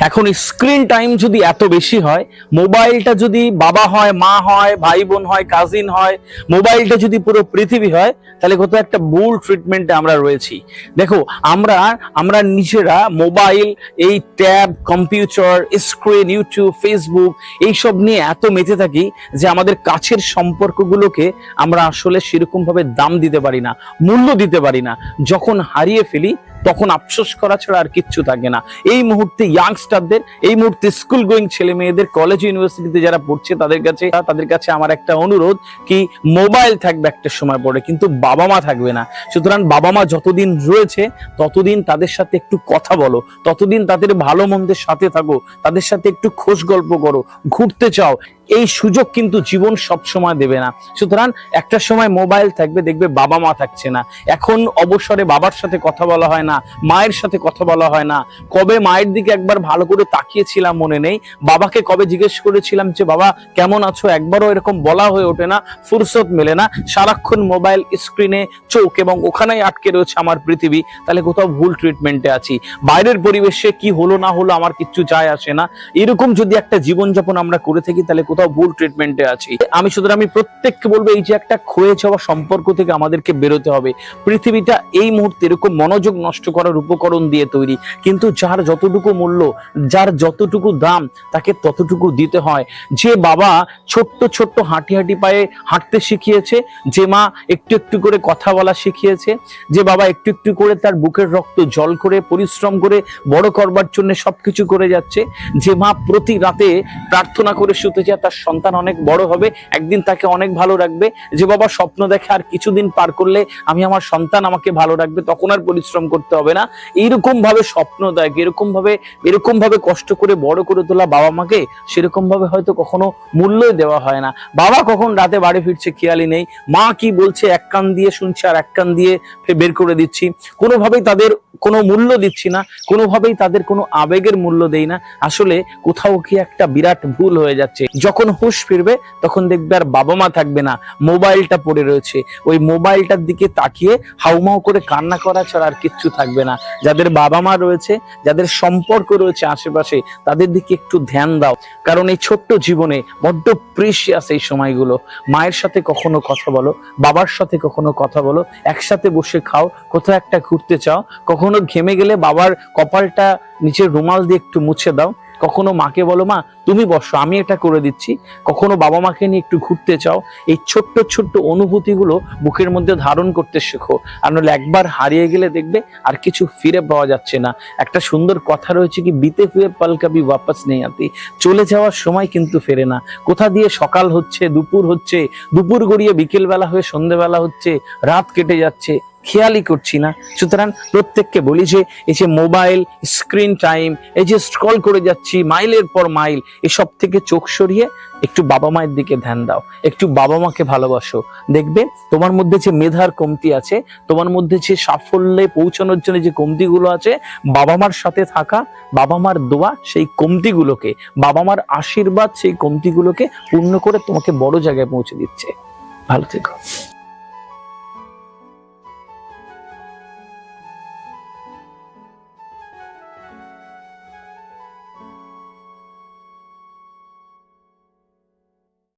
এখন screen time যদি এত বেশি হয়, মোবাইলটা যদি বাবা হয়, মা হয়, ভাই বোন হয় কাজিন হয়, মোবাইলটা যদি পুরো পৃথিবী হয়, তাহলে কত একটা ভুল ট্রিটমেন্টে আমরা রয়েছি। দেখো, আমরা আমরা নিজেরা মোবাইল এই tab computer screen YouTube Facebook এইসব নিয়ে এত মেতে থাকি যে আমাদের কাছের সম্পর্কগুলোকে আমরা আসলে সেরকমভাবে দাম দিতে পারি না, মূল্য দিতে পারি না। যখন হারিয়ে ফেলি তখন আফসোস করা ছাড়া আর কিচ্ছু থাকে না। এই মুহূর্তে ইয়াংস্টারদের এই মুহূর্তে স্কুল গোয়িং ছেলে মেয়েদের কলেজ ইউনিভার্সিটিতে যারা পড়ছে তাদের কাছে তাদের কাছে আমার একটা অনুরোধ কি মোবাইল থাকবে একটা সময় পরে, কিন্তু বাবা মা থাকবে না। সুতরাং বাবা মা যতদিন রয়েছে, ততদিন তাদের সাথে একটু কথা বলো, ততদিন তাদের ভালো মন্দের সাথে থাকো, তাদের সাথে একটু খোশ গল্প করো, ঘুরতে চাও এই সুযোগ কিন্তু জীবন সব সময় দেবে না। সুতরাং একটা সময় মোবাইল থাকবে, দেখবে বাবা মা থাকছে না। এখন অবসরে বাবার সাথে কথা বলা হয় না, মায়ের সাথে কথা বলা হয় না। কবে মায়ের দিকে একবার ভালো করে তাকিয়েছিলাম মনে নেই। বাবাকে কবে জিজ্ঞেস করেছিলাম যে, বাবা, কেমন আছো? একবারও এরকম বলা হয়ে ওঠে না, ফুরসত মেলে না। সারাক্ষণ মোবাইল স্ক্রিনে চোখ এবং ওখানেই আটকে রয়েছে আমার পৃথিবী। তাহলে কোথাও ভুল ট্রিটমেন্টে আছি। বাইরের পরিবেশে কি হলো না হলো আমার কিচ্ছু যায় আসে না। এরকম যদি একটা জীবনযাপন আমরা করে থাকি, তাহলে কোথাও ভুল ট্রিটমেন্টে আছি। আমি সুতরাং আমি প্রত্যেককে বলব, এই যে একটা ক্ষয়ে যাওয়া সম্পর্ক থেকে আমাদেরকে বেরোতে হবে। পৃথিবীটা এই মুহূর্তে এরকম মনোযোগ নষ্ট করার উপকরণ দিয়ে তৈরি। কিন্তু যার যতটুকু মূল্য, যার যতটুকু দাম, তাকে ততটুকু দিতে হয়। যে বাবা ছোট্ট ছোট্ট হাঁটি হাঁটি পায়ে হাঁটতে শিখিয়েছে, যে মা একটু একটু করে কথা বলা শিখিয়েছে, যে বাবা একটু একটু করে তার বুকের রক্ত জল করে, পরিশ্রম করে, বড় করবার জন্য সবকিছু করে যাচ্ছে, যে মা প্রতি রাতে প্রার্থনা করে শুতে যায় তার সন্তান অনেক বড় হবে, একদিন তাকে অনেক ভালো রাখবে। যে বাবা স্বপ্ন দেখে আর কিছুদিন পার করলে আমি আমার সন্তান আমাকে ভালো রাখবে, তখন আর পরিশ্রম করতে হবে না। এইরকম ভাবে স্বপ্ন দেয় এরকম ভাবে এরকম ভাবে কষ্ট করে, বড় করে তোলা বাবা মাকে সেরকম ভাবে হয়তো কখনো মূল্যই দেওয়া হয় না। বাবা কখন রাতে বাড়ি ফিরছে খেয়ালই নেই। মা কি বলছে, এক কান দিয়ে শুনছে আর এক কান দিয়ে বের করে দিচ্ছি। কোনোভাবেই তাদের কোনো মূল্য দিচ্ছি না, কোনোভাবেই তাদের কোনো আবেগের মূল্য দেই না। আসলে কোথাও কি একটা বিরাট ভুল হয়ে যাচ্ছে। যখন হুঁশ ফিরবে, তখন দেখবে আর বাবা মা থাকবে না। মোবাইলটা পড়ে রয়েছে। ওই মোবাইলটার দিকে তাকিয়ে হাউমাউ করে কান্না করা ছাড়া আর কিচ্ছু থাকবে না। যাদের বাবা মা রয়েছে, যাদের সম্পর্ক রয়েছে আশেপাশে, তাদের দিকে একটু ধ্যান দাও। কারণ এই ছোট্ট জীবনে বড্ড প্রিশিয়াস এই সময়গুলো। মায়ের সাথে কখনো কথা বলো, বাবার সাথে কখনো কথা বলো, একসাথে বসে খাও, কোথাও একটা ঘুরতে চাও, কখনো ঘেমে গেলে বাবার কপালটা নিচের রুমাল দিয়ে একটু মুছে দাও। কখনো মাকে বলো, মা, তুমি বসো, আমি এটা করে দিচ্ছি। কখনো বাবা মাকে নিয়ে একটু ঘুরতে চাও, এই ছোট্ট ছোট্ট অনুভূতিগুলো বুকের মধ্যে ধারণ করতে শেখো। আর নাহলে একবার হারিয়ে গেলে দেখবে আর কিছু ফিরে পাওয়া যাচ্ছে না। একটা সুন্দর কথা রয়েছে কি, বিতে হুয়ে পল কবি ওয়াপাস নেই আতি চলে যাওয়ার সময় কিন্তু ফেরে না। কোথা দিয়ে সকাল হচ্ছে, দুপুর হচ্ছে, দুপুর গড়িয়ে বিকেলবেলা হয়ে সন্ধেবেলা হচ্ছে, রাত কেটে যাচ্ছে খেয়ালই করছি না। সুতরাং প্রত্যেককে বলি যে, এই যে মোবাইল, স্ক্রিন টাইম, এই যে স্ক্রল করে যাচ্ছি, মাইলের পর মাইল এসব থেকে চোখ সরিয়ে একটু বাবা মায়ের দিকে ধ্যান দাও। একটু বাবা মাকে ভালোবাসো। দেখবে তোমার মধ্যে যে মেধার কমতি আছে, তোমার মধ্যে যে সাফল্যে পৌঁছানোর জন্য যে কমতিগুলো আছে, বাবা মার সাথে থাকা, বাবা মার দোয়া, সেই কমতিগুলোকে, বাবা মার আশীর্বাদ, সেই কমতিগুলোকে পূর্ণ করে তোমাকে বড় জায়গায় পৌঁছে দিচ্ছে। ভালো থেকো।